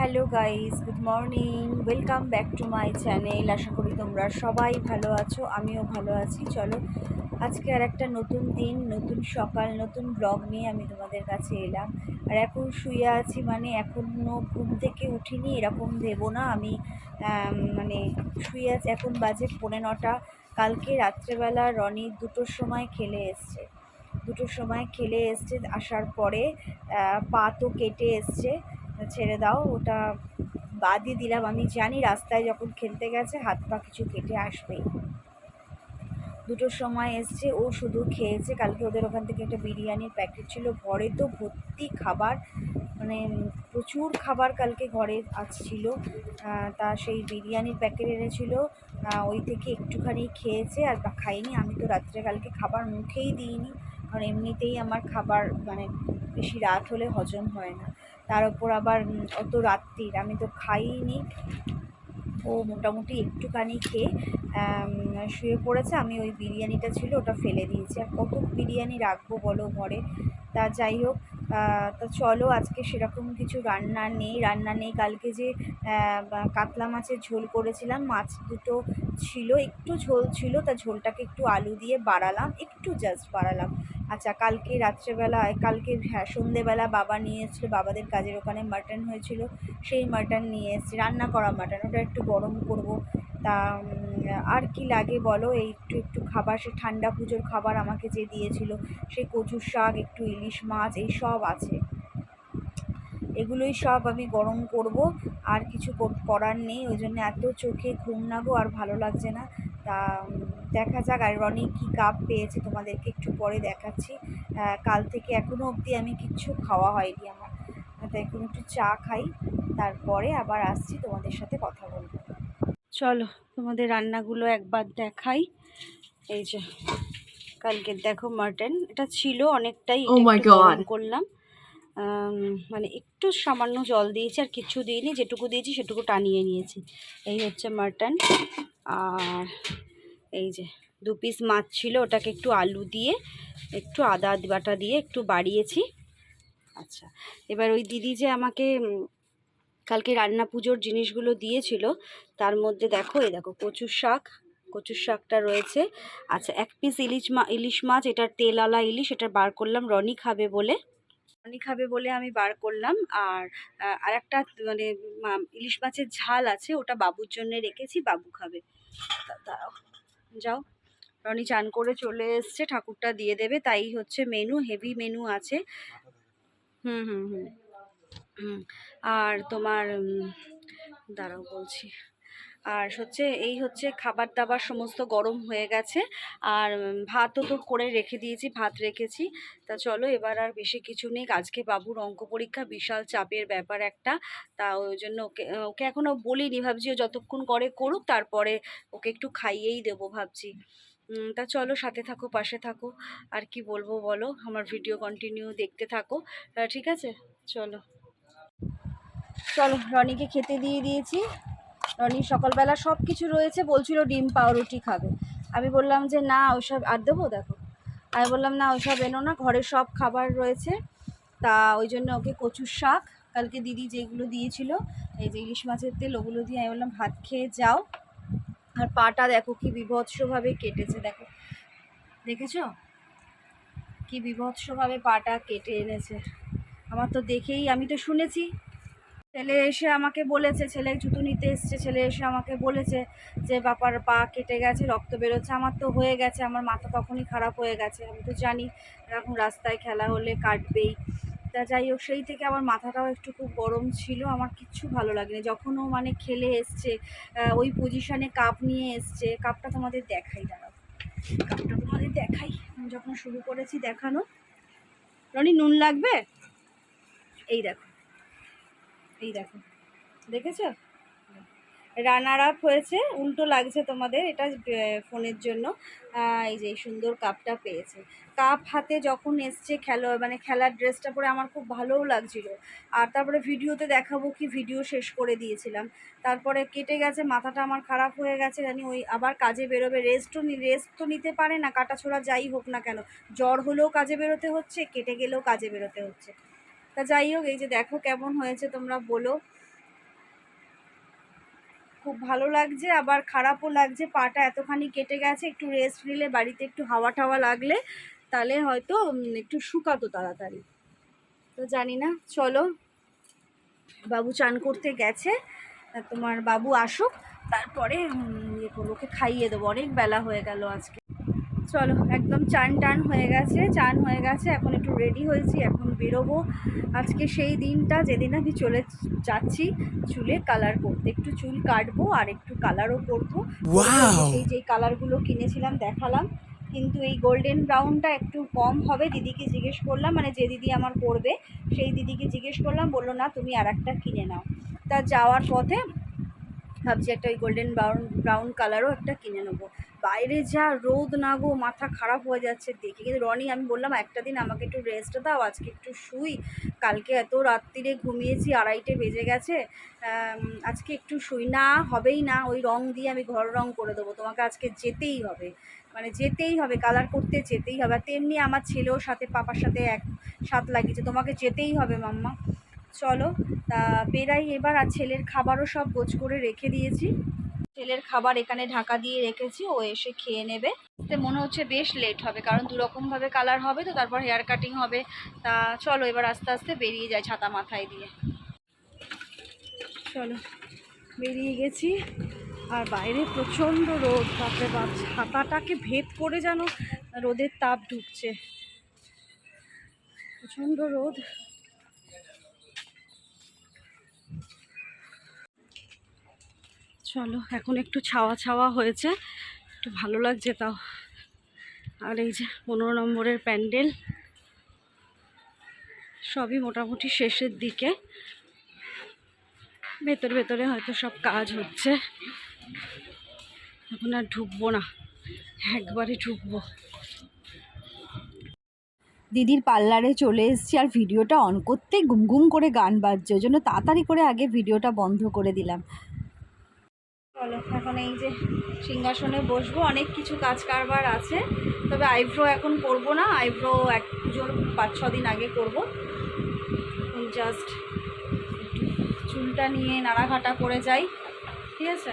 Hello guys, good morning. Welcome back to my channel. আশা করি তোমরা সবাই ভালো আছো, আমিও ভালো আছি। চলো, আজকে আর একটা নতুন দিন, নতুন সকাল, নতুন ব্লগ নিয়ে আমি তোমাদের কাছে এলাম। আর এখন শুয়ে আছি মানে এখনও ঘুম থেকে উঠিনি, এরকম ভেবো না। আমি মানে শুয়ে আছি, এখন বাজে পৌনে নটা। কালকে রাত্রেবেলা রনি দুটোর সময় খেলে এসছে। দুটোর সময় খেলে এসছে, আসার পরে পা তো কেটে এসছে। ছেড়ে দাও, ওটা বাদই দিলাম। আমি জানি রাস্তায় যখন খেলতে গেছে, হাত পা কিছু কেটে আসবেই। দুটোর সময় এসছে, ও শুধু খেয়েছে। কালকে ওদের ওখান থেকে একটা বিরিয়ানির প্যাকেট ছিল। ঘরে তো ভর্তি খাবার মানে প্রচুর খাবার কালকে ঘরে আসছিল। তা সেই বিরিয়ানির প্যাকেট এনেছিল। ওই থেকে একটুখানি খেয়েছে আর খাইনি। আমি তো রাত্রে কালকে খাবার মুখেই দিইনি। কারণ এমনিতেই আমার খাবার মানে বেশি রাত হলে হজম হয় না। তার উপর আবার অত রাত্রির, আমি তো খাইনি। ও মোটামুটি একটুখানি খেয়ে শুয়ে পড়েছে। আমি ওই বিরিয়ানিটা ছিল, ওটা ফেলে দিয়েছি। আর কত বিরিয়ানি রাখব বলো ঘরে? তা যাই হোক তা চলো আজকে সেরকম কিছু রান্না নেই। রান্না নেই, কালকে যে কাতলা মাছের ঝোল করেছিলাম, মাছ দুটো ছিল, একটু ঝোল ছিল, তা ঝোলটাকে একটু আলু দিয়ে বাড়ালাম, একটু জাস্ট বাড়ালাম। আচ্ছা কালকে রাত্রেবেলা, কালকে হ্যাঁ সন্ধেবেলা বাবা নিয়ে এসেছিল, বাবাদের কাজের ওখানে মাটন হয়েছিল, সেই মাটন নিয়ে এসেছি, রান্না করা মাটন ওটা একটু গরম করব। তা আর কি লাগে বলো? এই একটু একটু খাবার, সে ঠান্ডা পুজোর খাবার আমাকে যে দিয়েছিল, সেই কচুর শাক, একটু ইলিশ মাছ, এই সব আছে। এগুলোই সব আমি গরম করব, আর কিছু করার নেই, ওই জন্য এত চোখে ঘুম না গো, আর ভালো লাগছে না। তা দেখা যাক আর রনি কী কাপ পেয়েছে তোমাদেরকে একটু পরে দেখাচ্ছি। কাল থেকে এখনও অবধি আমি কিচ্ছু খাওয়া হয়নি আমার। তাই এখন একটু চা খাই তারপরে আবার আসছি তোমাদের সাথে কথা বলব। চলো তোমাদের রান্নাগুলো একবার দেখাই। এই যে কালকে দেখো মাটন। এটা ছিল অনেকটাই Oh. করলাম। মানে একটু সামান্য জল দিয়েছি আর কিছু দিইনি, যেটুকু দিয়েছি সেটুকু টানিয়ে নিয়েছি। এই হচ্ছে মাটন। আর এই যে দু পিস মাছ ছিল, ওটাকে একটু আলু দিয়ে, একটু আদা বাটা দিয়ে একটু বাড়িয়েছি। আচ্ছা এবার ওই দিদি যে আমাকে কালকে রান্না পুজোর জিনিসগুলো দিয়েছিল, তার মধ্যে দেখো, এই দেখো কচুর শাক, কচুর শাকটা রয়েছে। আচ্ছা এক পিস ইলিশ মা, ইলিশ মাছ, এটার তেলালা ইলিশ, এটা বার করলাম, রনি খাবে বলে। রনি খাবে বলে আমি বার করলাম। আর আর একটা মানে ইলিশ মাছের ঝাল আছে, ওটা বাবুর জন্য রেখেছি, বাবু খাবে। দাঁড়াও যাও। রনি চান করে চলে এসছে, ঠাকুরটা দিয়ে দেবে, তাই হচ্ছে মেনু হেভি মেনু আছে। হুম হুম হুম আর তোমার দাঁড়াও বলছি। আর হচ্ছে এই হচ্ছে খাবার দাবার সমস্ত গরম হয়ে গেছে। আর ভাতও তো করে রেখে দিয়েছি, ভাত রেখেছি। তা চলো এবার আর বেশি কিছু নেই। আজকে বাবুর অঙ্ক পরীক্ষা বিশাল চাপের ব্যাপার একটা। তা ওই জন্য ওকে ওকে এখনও বলিনি। ভাবছি ও যতক্ষণ করে করুক তারপরে ওকে একটু খাইয়েই দেবো ভাবছি। তা চলো সাথে থাকো, পাশে থাকো। আর কি বলব বলো? আমার ভিডিও কন্টিনিউ দেখতে থাকো। ঠিক আছে? চলো। চলো, রনিকে খেতে দিয়ে দিয়েছি। রনি সকালবেলা সব কিছু রয়েছে, বলছিল ডিম পাউরুটি খাবে। আমি বললাম যে, না ওইসব আর দেবো? দেখো। আমি বললাম, না ওইসব এনো না, ঘরে সব খাবার রয়েছে। তা ওই জন্য ওকে কচুর শাক, কালকে দিদি যেগুলো দিয়েছিল, এই যে ইলিশ মাছের তেল, ওগুলো দিয়ে আমি বললাম, ভাত খেয়ে যাও। আর পাটা দেখো কি বিভৎসভাবে কেটেছে, দেখো। দেখেছ? কি বিভৎসভাবে পাটা কেটে এনেছে। আমার তো দেখেই, আমি তো শুনেছি। ছেলে এসে আমাকে বলেছে, ছেলে জুতো নিতে এসছে, ছেলে এসে আমাকে বলেছে যে বাপার পা কেটে গেছে, রক্ত বেরোচ্ছে। আমার তো হয়ে গেছে, আমার মাথা তখনই খারাপ হয়ে গেছে, আমি তো জানি এরকম রাস্তায় খেলা হলে কাটবেই। তা যাই হোক, সেই থেকে আমার মাথাটাও একটু খুব গরম ছিল, আমার কিচ্ছু ভালো লাগেনি। যখনও মানে খেলে এসছে ওই পজিশনে কাপ নিয়ে এসছে কাপটা তোমাদের দেখাই, দাঁড়াও। কাপটা তোমাদের দেখাই যখন শুরু করেছি দেখানো। রনি, নুন লাগবে? এই দেখো। এই দেখো। দেখেছ? রানার আপ হয়েছে, উল্টো লাগছে তোমাদের, এটা ফোনের জন্য। এই যে সুন্দর কাপটা পেয়েছে। কাপ হাতে যখন এসছে খেলো মানে খেলার ড্রেসটা পরে আমার খুব ভালোও লাগছিল। আর তারপরে ভিডিওতে দেখাবো কি ভিডিও শেষ করে দিয়েছিলাম। তারপরে কেটে গেছে, মাথাটা আমার খারাপ হয়ে গেছে, জানি ওই আবার কাজে বেরোবে। রেস্টও নি, রেস্ট তো নিতে পারে না, কাটাছোড়া যাই হোক না কেন। জ্বর হলেও কাজে বেরোতে হচ্ছে, কেটে গেলেও কাজে বেরোতে হচ্ছে। তা যাই হোক, এই যে দেখো কেমন হয়েছে, তোমরা বলো। খুব ভালো লাগছে, আবার খারাপও লাগছে, পাটা এতখানি কেটে গেছে, একটু রেস্ট নিলে বাড়িতে একটু হাওয়া টাওয়া লাগলে, তাহলে হয়তো একটু শুকাতো তাড়াতাড়ি। তো জানি না, চলো। বাবু চান করতে গেছে, তোমার বাবু আসুক, তারপরে ইয়ে করব, ওকে খাইয়ে দেবো, অনেক বেলা হয়ে গেল আজকে। চলো একদম চান টান হয়ে গেছে চান হয়ে গেছে এখন একটু রেডি হয়েছি এখন বেরোবো। আজকে সেই দিনটা যেদিন আমি চলে যাচ্ছি চুলে কালার করতে। একটু চুল কাটবো আর একটু কালারও করব। এই যে কালারগুলো কিনেছিলাম দেখালাম। কিন্তু এই গোল্ডেন ব্রাউনটা একটু কম হবে দিদিকে জিজ্ঞেস করলাম মানে যে দিদি আমার করবে সেই দিদিকে জিজ্ঞেস করলাম বলল না তুমি আর একটা কিনে নাও। তা যাওয়ার পথে ভাবছি একটা ওই গোল্ডেন ব্রাউন ব্রাউন কালারও একটা কিনে নেব। বাইরে যা রোদ না গো, মাথা খারাপ হয়ে যাচ্ছে দেখে। কিন্তু রনি, আমি বললাম, একটা দিন আমাকে একটু রেস্ট দাও, আজকে একটু শুই। কালকে এত রাত্রিরে ঘুমিয়েছি, আড়াইটে বেজে গেছে। আজকে একটু শুই। না, হবেই না, ওই রং দিয়ে আমি ঘর রং করে দেবো। তোমাকে আজকে যেতেই হবে। মানে যেতেই হবে কালার করতে যেতেই হবে। আর তেমনি আমার ছেলেও সাথে, পাপার সাথে এক, সাথ লাগিয়েছে। তোমাকে যেতেই হবে, মাম্মা। চলো, তা বেরাই এবার আর ছেলের খাবারও সব গোছ করে রেখে দিয়েছি। ছেলের খাবার এখানে ঢাকা দিয়ে রেখেছি, ও এসে খেয়ে নেবে। তো মনে হচ্ছে বেশ লেট হবে, কারণ দুরকমভাবে কালার হবে তো, তারপর হেয়ার কাটিং হবে। তা চলো এবার আস্তে আস্তে বেরিয়ে যায় ছাতা মাথায় দিয়ে। চলো, বেরিয়ে গেছি। আর বাইরে প্রচণ্ড রোদ, বাপরে বাপ, ছাতাটাকে ভেদ করে যেন রোদের তাপ ঢুকছে। প্রচণ্ড রোদ। চলো, এখন একটু ছাওয়া ছাওয়া হয়েছে। একটু ভালো লাগছে তাও। আর এই যে পনেরো নম্বরের প্যান্ডেল, সবই মোটামুটি শেষের দিকে। ভেতর ভেতরে হয়তো সব কাজ হচ্ছে। এখন আর ঢুকবো না, একবারে ঢুকবো। দিদির পার্লারে চলে এসেছি আর ভিডিওটা অন করতে গুম গুম করে গান বাজছে, ওই জন্য তাড়াতাড়ি করে আগে ভিডিওটা বন্ধ করে দিলাম। চলো, এখন এই যে সিংহাসনে বসবো, অনেক কিছু কাজ কারবার আছে, তবে আইব্রো এখন করব না, আইব্রো এক পুজোর পাঁচ ছ দিন আগে করব। জাস্ট চুলটা নিয়ে নাড়াঘাটা করে যাই, ঠিক আছে?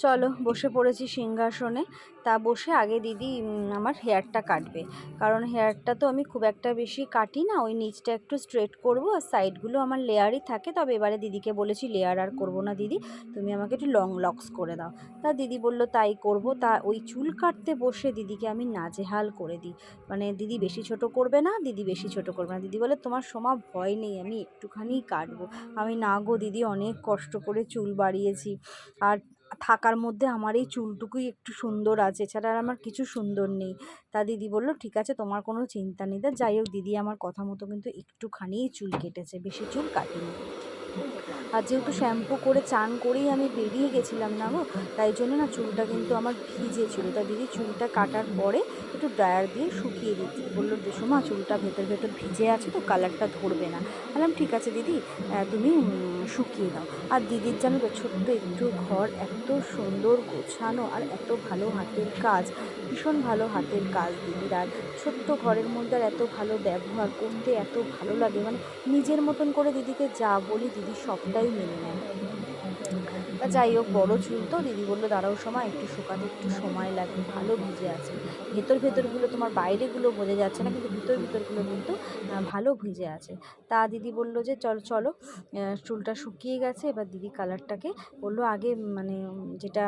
চলো, বসে পড়েছি সিংহাসনে। তা বসে আগে দিদি আমার হেয়ারটা কাটবে। কারণ হেয়ারটা তো আমি খুব একটা বেশি কাটি না, ওই নিচটা একটু স্ট্রেট করব আর সাইডগুলো আমার লেয়ারই থাকে। তবে এবারে দিদিকে বলেছি, লেয়ার আর করব না দিদি, তুমি আমাকে একটু লং লক্স করে দাও। তা দিদি বলল, তাই করব। তা ওই চুল কাটতে বসে দিদিকে আমি নাজেহাল করে দিই। মানে দিদি বেশি ছোট করবে না, দিদি বেশি ছোট করবে না। দিদি বলে, তোমার সময় ভয় নেই, আমি একটুখানি কাটবো। আমি, না গো দিদি, অনেক কষ্ট করে চুল বাড়িয়েছি। আর থাকার মধ্যে আমার এই চুলটুকুই একটু সুন্দর আছে এছাড়া আর আমার কিছু সুন্দর নেই। তা দিদি বলল ঠিক আছে তোমার কোনো চিন্তা নেই। তা যাই হোক দিদি আমার কথা মতো কিন্তু একটুখানি চুল কেটেছে বেশি চুল কাটেনি। আর যেহেতু শ্যাম্পু করে চান করেই আমি বেরিয়ে গেছিলাম না গো, তাই জন্য না চুলটা কিন্তু আমার ভিজে ছিল তা দিদি চুলটা কাটার পরে একটু ড্রায়ার দিয়ে শুকিয়ে দিচ্ছি। বলল দেশমা চুলটা ভেতর ভেতর ভিজে আছে তো, কালারটা ধরবে না। বললাম, ঠিক আছে দিদি তুমি শুকিয়ে দাও আর দিদির জানো তো ছোট্ট একটু ঘর এত সুন্দর গোছানো আর এত ভালো হাতের কাজ, ভীষণ ভালো হাতের কাজ দিদির। আর ছোট্ট ঘরের মধ্যে আর এত ভালো ব্যবহার করতে এত ভালো লাগে। মানে নিজের মতন করে দিদিকে যা বলি, দিদি সবটাই মেনে নেয়। তা যাই হোক, বড়ো চুল তো, দিদি বলল, দাঁড়াও সময়, একটু শুকাতে একটু সময় লাগে ভালো ভিজে আছে। ভেতর ভেতরগুলো তোমার বাইরেগুলো বোঝা যাচ্ছে না, কিন্তু ভিতর ভিতরগুলো কিন্তু ভালো ভিজে আছে। তা দিদি বলল যে, চল, চলো চুলটা শুকিয়ে গেছে, এবার দিদি কালারটাকে বলল আগে মানে যেটা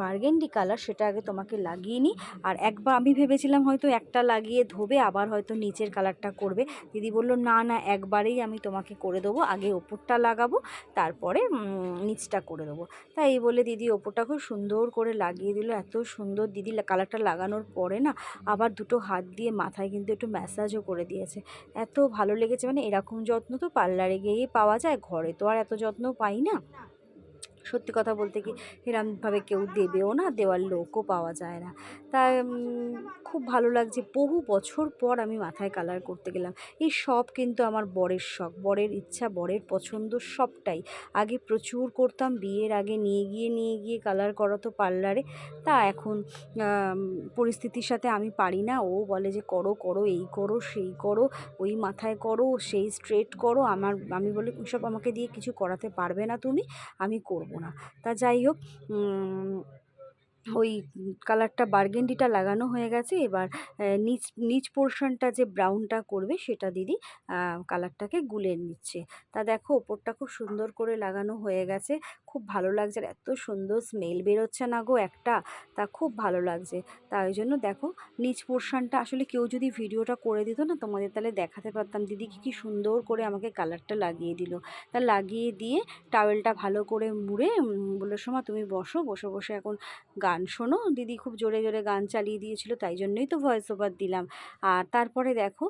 বার্গেন্ডি কালার সেটা আগে তোমাকে লাগিয়ে নিই। আর একবার আমি ভেবেছিলাম হয়তো একটা লাগিয়ে ধোবে, আবার হয়তো নিচের কালারটা করবে। দিদি বলল, না না, একবারেই আমি তোমাকে করে দেবো। আগে ওপরটা লাগাবো, তারপরে নিচটা করে দেবো। তাই এই বলে দিদি ওপরটা খুব সুন্দর করে লাগিয়ে দিল। এত সুন্দর দিদি কালারটা লাগানোর পরে না, আবার দুটো হাত দিয়ে মাথায় কিন্তু একটু ম্যাসাজও করে দিয়েছে। এত ভালো লেগেছে। মানে এরকম যত্ন তো পার্লারে গিয়েই পাওয়া যায়, ঘরে তো আর এত যত্ন পাই না। সত্যি কথা বলতে কি এরমভাবে কেউ দেবেও না দেওয়ার লোকও পাওয়া যায় না। তা উম, খুব ভালো লাগছে। বহু বছর পর আমি মাথায় কালার করতে গেলাম। এই সব কিন্তু আমার বরের শখ। বরের ইচ্ছা বরের পছন্দ সবটাই। আগে প্রচুর করতাম বিয়ের আগে নিয়ে গিয়ে নিয়ে গিয়ে কালার করাতো পার্লারে। তা এখন পরিস্থিতির সাথে আমি পারি না। ও বলে যে করো করো এই করো সেই করো ওই মাথায় করো সেই স্ট্রেট করো। আমার আমি বলি ওসব আমাকে দিয়ে কিছু করাতে পারবে না তুমি আমি করব। না। তা যাই হোক ওই কালারটা বার্গেন্ডিটা লাগানো হয়ে গেছে। এবার নিচ নিচ পোর্শনটা যে ব্রাউনটা করবে সেটা দিদি কালারটাকে গুলে নিচ্ছে। তা দেখো, ওপরটা খুব সুন্দর করে লাগানো হয়ে গেছে। খুব ভালো লাগছে। এত সুন্দর স্মেল বেরোচ্ছে না গো একটা। তা খুব ভালো লাগছে। তাই জন্য দেখো, নিচ পোর্শনটা আসলে কেউ যদি ভিডিওটা করে দিত না, তোমাদের তাহলে দেখাতে পারতাম। দিদি কি কি সুন্দর করে আমাকে কালারটা লাগিয়ে দিল। তা লাগিয়ে দিয়ে টাওয়েলটা ভালো করে মুড়ে বলে সময় তুমি বসো। বসে বসে এখন গান শোনো। দিদি খুব জোরে জোরে গান চালিয়ে দিয়েছিল, তাই জন্যই তো ভয়েস ওভার দিলাম। আর তারপরে দেখো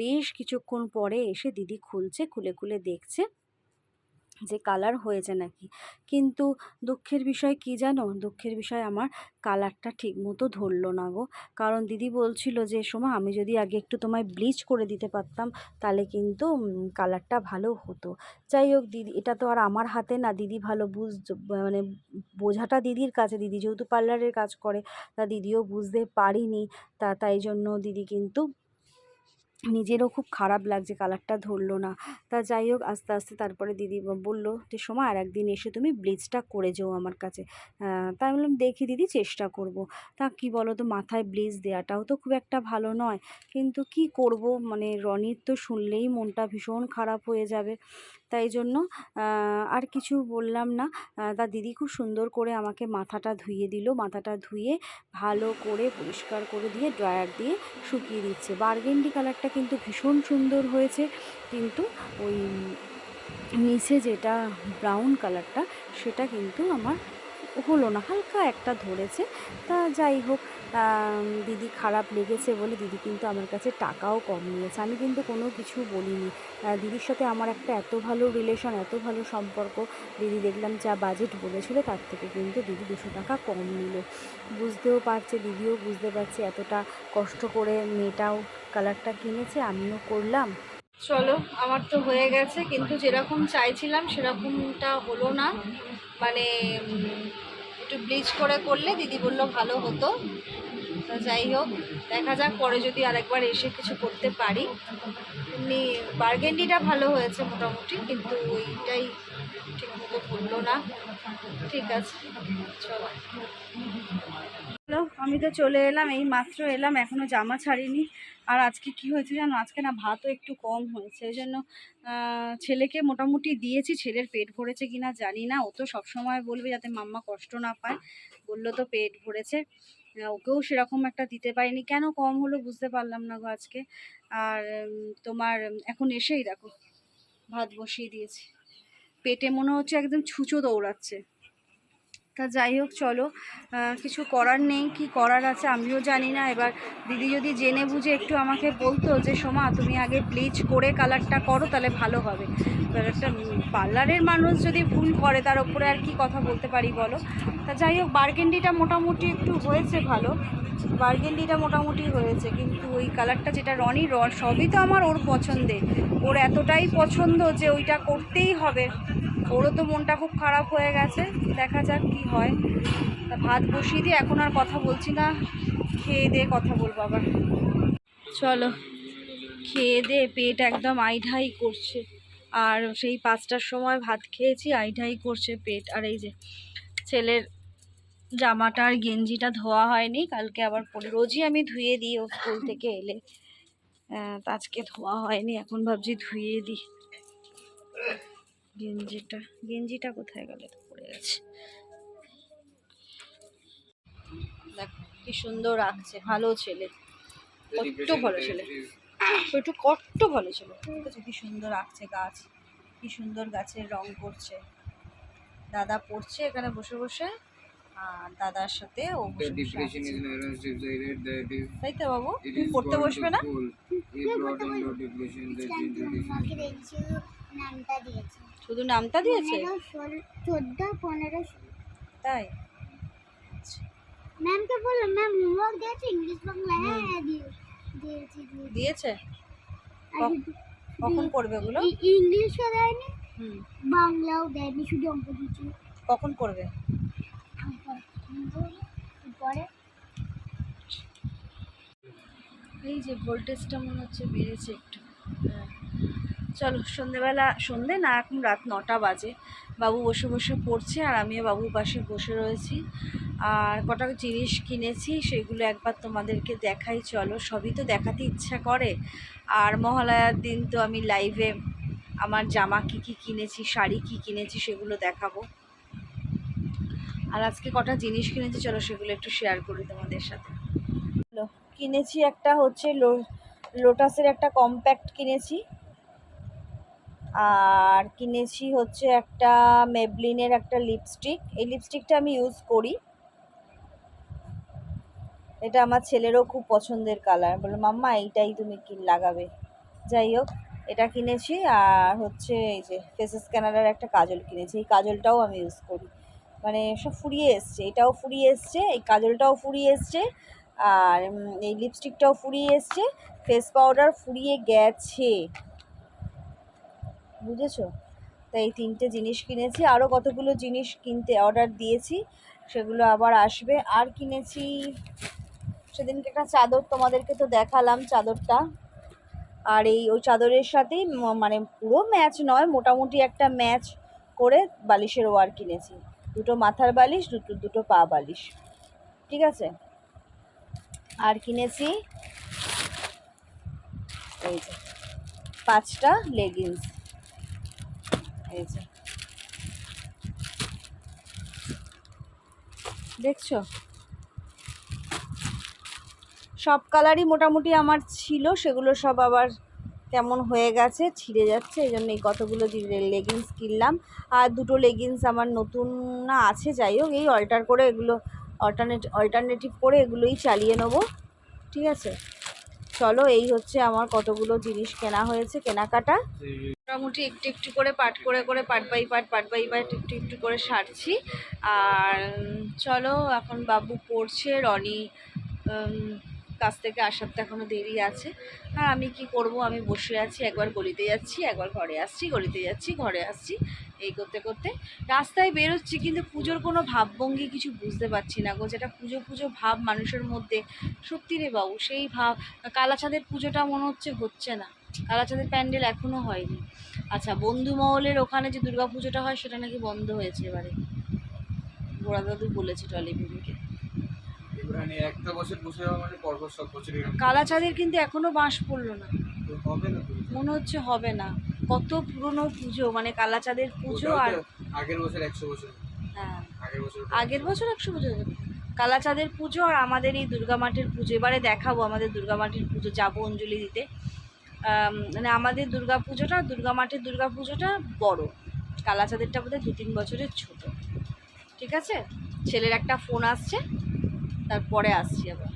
বেশ কিছুক্ষণ পরে এসে দিদি খুলছে, খুলে খুলে দেখছে। যে কালার হয়েছে নাকি। কিন্তু দুঃখের বিষয় কি জানো? দুঃখের বিষয় আমার কালারটা ঠিক মতো ধরলো না গো। কারণ দিদি বলছিল যে, সোমা, আমি যদি আগে একটু তোমায় ব্লিচ করে দিতে পারতাম, তাহলে কিন্তু কালারটা ভালো হতো। যাই হোক, দিদি, এটা তো আর আমার হাতে না। দিদি ভালো বুঝ মানে বোঝাটা দিদির কাছে। দিদি যেহেতু পার্লারের কাজ করে, তা দিদিও বুঝতে পারিনি। তা, তাই জন্য দিদি কিন্তু নিজেরও খুব খারাপ লাগছে কালারটা ধরলো না। তা যাই হোক, আস্তে আস্তে তারপরে দিদি বলল যে সময় আর একদিন এসে তুমি ব্লিচটা করে যেও আমার কাছে। তাই আমি বললাম, দেখি দিদি, চেষ্টা করব। তা কি বলো তো মাথায় ব্লিচ দেওয়াটাও তো খুব একটা ভালো নয়। কিন্তু কি করব মানে রনির তো শুনলেই মনটা ভীষণ খারাপ হয়ে যাবে। তাই জন্য আর কিছু বললাম না। তা দিদি খুব সুন্দর করে আমাকে মাথাটা ধুয়ে দিল। মাথাটা ধুয়ে ভালো করে পরিষ্কার করে দিয়ে ড্রায়ার দিয়ে শুকিয়ে দিচ্ছে। বার্গেন্ডি কালারটা কিন্তু ভীষণ সুন্দর হয়েছে। কিন্তু ওই নিচে যেটা ব্রাউন কালারটা, সেটা কিন্তু আমার হলো না, হালকা একটা ধরেছে। তা যাই হোক দিদি খারাপ লেগেছে বলে দিদি কিন্তু আমার কাছে টাকাও কম নিয়েছে। আমি কিন্তু কোনো কিছু বলিনি। দিদির সাথে আমার একটা এত ভালো রিলেশন এত ভালো সম্পর্ক, দিদি দেখলাম যা বাজেট বলেছিল তার থেকে কিন্তু দিদি দুশো টাকা কম নিল। বুঝতেও পারছে, দিদিও বুঝতে পারছে এতটা কষ্ট করে মেয়েটাও কালারটা কিনেছে, আমিও করলাম। চলো, আমার তো হয়ে গেছে, কিন্তু যেরকম চাইছিলাম সেরকমটা হলো না। মানে একটু ব্লিচ করে করলে দিদি বলল ভালো হতো। তা যাই হোক, দেখা যাক, পরে যদি আরেকবার এসে কিছু করতে পারি। এমনি বার্গেন্ডিটা ভালো হয়েছে মোটামুটি, কিন্তু ওইটাই ঠিক আছে, চলো। হ্যালো, আমি তো চলে এলাম, এই মাত্র এলাম এখনও জামা ছাড়িনি। আর আজকে কি হয়েছে জানো? আজকে না ভাতও একটু কম হয়েছে, এই জন্য ছেলেকে মোটামুটি দিয়েছি, ছেলের পেট ভরেছে কিনা জানি না। ও তো সবসময় বলবে যাতে মাম্মা কষ্ট না পায়। বলল তো পেট ভরেছে। ওকেও সেরকম একটা দিতে পারিনি। কেন কম হলো বুঝতে পারলাম না গো আজকে। আর তোমার, এখন এসেই দেখো, ভাত বসিয়ে দিয়েছি। পেটে মনে হচ্ছে একদম ছুঁচো দৌড়াচ্ছে। তা যাই হোক, চলো কিছু করার নেই, কি করার আছে আমিও জানি না। এবার দিদি যদি জেনে বুঝে একটু আমাকে বলতো যে, সোমা, তুমি আগে ব্লিচ করে কালারটা করো, তাহলে ভালো হবে। একটা পার্লারের মানুষ যদি ভুল করে, তার উপরে আর কি কথা বলতে পারি বলো? তা যাই হোক বার্গেন্ডিটা মোটামুটি একটু হয়েছে ভালো। বার্গেন্ডিটা মোটামুটি হয়েছে, কিন্তু ওই কালারটা যেটা রনি, র সবই তো আমার ওর পছন্দের ওর এতটাই পছন্দ যে ওইটা করতেই হবে। ওরও তো মনটা খুব খারাপ হয়ে গেছে, দেখা যাক কি হয়। তা ভাত বসিয়ে দিয়ে এখন আর কথা বলছি না, খেয়ে দিয়ে কথা বলব আবার। চলো, খেয়ে দিয়ে পেট একদম আইঢাই করছে। আর সেই পাঁচটার সময় ভাত খেয়েছি, আইঢাই করছে পেট। আর এই যে ছেলের জামাটা আর গেঞ্জিটা ধোয়া হয়নি। কালকে আবার পরে রোজই আমি ধুয়ে দিই ও স্কুল থেকে এলে। আজকে ধোয়া হয়নি এখন ভাবছি ধুয়ে দিই। গেঞ্জিটা গেঞ্জিটা কোথায় গেলে? তো পড়ে গেছে। দেখো কি সুন্দর রাখছে ভালো ছেলে। কত ভালো ছেলে। একটু কট্ট ভালো ছিল। কি সুন্দর আঁকছে গাছ? কি সুন্দর গাছের রং করছে। দাদা পড়ছে এখানে বসে বসে। দাদার সাথে ও তাই তো বাবু? তুমি পড়তে বসবে না? শুধু নামটা দিয়েছে? চোদ্দ পনেরো তাই? ম্যামকে বলল ম্যাম হোমওয়ার্ক দিয়েছে? ইংলিশ বাংলা? হ্যাঁ হ্যাঁ দিয়ে দিয়েছি দিয়েছি। কখন করবে ওগুলো? ইংলিশও দেয়নি হুম। বাংলাও দেয়নি শুধু অঙ্ক দিয়েছে কখন করবে এই যে ভোল্টেজটা মনে হচ্ছে বেড়েছে একটু। হ্যাঁ। চলো সন্ধেবেলা সন্ধে না, এখন রাত নটা বাজে। বাবু বসে বসে পড়ছে আর আমিও বাবুর পাশে বসে রয়েছি। আর কটা জিনিস কিনেছি সেগুলো একবার তোমাদেরকে দেখাই, চলো। সবই তো দেখাতে ইচ্ছা করে। আর মহালয়ার দিন তো আমি লাইভে আমার জামা কী কী কিনেছি, শাড়ি কী কিনেছি সেগুলো দেখাবো। আর আজকে কটা জিনিস কিনেছি, চলো সেগুলো একটু শেয়ার করি তোমাদের সাথে। কিনেছি একটা হচ্ছে লোটাসের একটা কম্প্যাক্ট কিনেছি। আর কিনেছি হচ্ছে একটা মেবলিনের একটা লিপস্টিক এই লিপস্টিকটা আমি ইউজ করি। এটা আমার ছেলেরও খুব পছন্দের কালার বলে মাম্মা, এইটাই তুমি কি লাগাবে। যাই হোক, এটা কিনেছি। আর হচ্ছে এই যে ফেস স্ক্যানারের একটা কাজল কিনেছি। এই কাজলটাও আমি ইউজ করি। মানে সব ফুরিয়ে এসছে, এটাও ফুরিয়ে এসছে, এই কাজলটাও ফুরিয়ে এসছে, আর এই লিপস্টিকটাও ফুরিয়ে এসছে ফেস পাউডার ফুরিয়ে গেছে। বুঝেছ? তাই এই তিনটে জিনিস কিনেছি আরও কতগুলো জিনিস কিনতে অর্ডার দিয়েছি, সেগুলো আবার আসবে। আর কিনেছি, সেদিনকে একটা চাদর, তোমাদেরকে তো দেখালাম চাদরটা। আর এই, ওই চাদরের সাথেই মানে পুরো ম্যাচ নয়, মোটামুটি একটা ম্যাচ করে বালিশের ওয়ার কিনেছি। দুটো মাথার বালিশ, দুটো দুটো পা বালিশ। ঠিক আছে? আর কিনেছি এই যে পাঁচটা লেগিংস এই যে। দেখছ? সব কালারই মোটামুটি আমার ছিল, সেগুলো সব আবার কেমন হয়ে গেছে, ছিঁড়ে যাচ্ছে, এই জন্য এই কতগুলো লেগিংস কিনলাম। আর দুটো লেগিংস আমার নতুন না আছে যাই হোক এই অল্টার করে এগুলো অল্টারনেট অল্টারনেটিভ করে এগুলোই চালিয়ে নেব, ঠিক আছে? চলো, এই হচ্ছে আমার কতগুলো জিনিস কেনা হয়েছে, কেনাকাটা। মোটামুটি একটু একটু করে পাট করে করে পাট বাই পাট পাট বাই পাট একটু একটু করে সারছি। আর চলো, এখন বাবু পড়ছে, রনি কাছ থেকে আসার তো এখনও দেরি আছে। আর আমি কি করব? আমি বসে আছি, একবার গলিতে যাচ্ছি, একবার ঘরে আসছি, গলিতে যাচ্ছি, ঘরে আসছি, এই করতে করতে রাস্তায় বেরোচ্ছি। কিন্তু পুজোর কোনো ভাবভঙ্গি কিছু বুঝতে পারছি না গো। যেটা পুজো পুজো ভাব মানুষের মধ্যে, সত্যি রে বাবু, সেই ভাব। কালাচাঁদের পুজোটা মনে হচ্ছে হচ্ছে না। কালাচাঁদের প্যান্ডেল এখনও হয়নি। আচ্ছা বন্ধু মহলের ওখানে যে দুর্গা পুজোটা হয়, সেটা নাকি বন্ধ হয়েছে এবারে। গোড়া দাদু বলেছে টলিভিডিওকে মানে একটা বছর বসে যাওয়া মানে পরপর সব বছর কালাচাঁদের কিন্তু এখনও বাঁশ পড়ল না। হবে না মনে হচ্ছে হবে না। কত পুরনো পুজো মানে কালাচাঁদের পুজো আর আগের বছর একশো বছর। হ্যাঁ। আগের বছর আগের বছর একশো বছর। কালাচাঁদের পুজো আর আমাদের এই দুর্গা মাটির পুজো। এবারে দেখাবো আমাদের দুর্গা মাটির পুজো যাব অঞ্জলি দিতে। মানে আমাদের দুর্গা পুজোটা দুর্গা মাটির দুর্গা পুজোটা বড়। কালাচাঁদেরটা বোধহয় দু তিন বছরের ছোট। ঠিক আছে? ছেলের একটা ফোন আসছে। তারপরে আসছি আবার।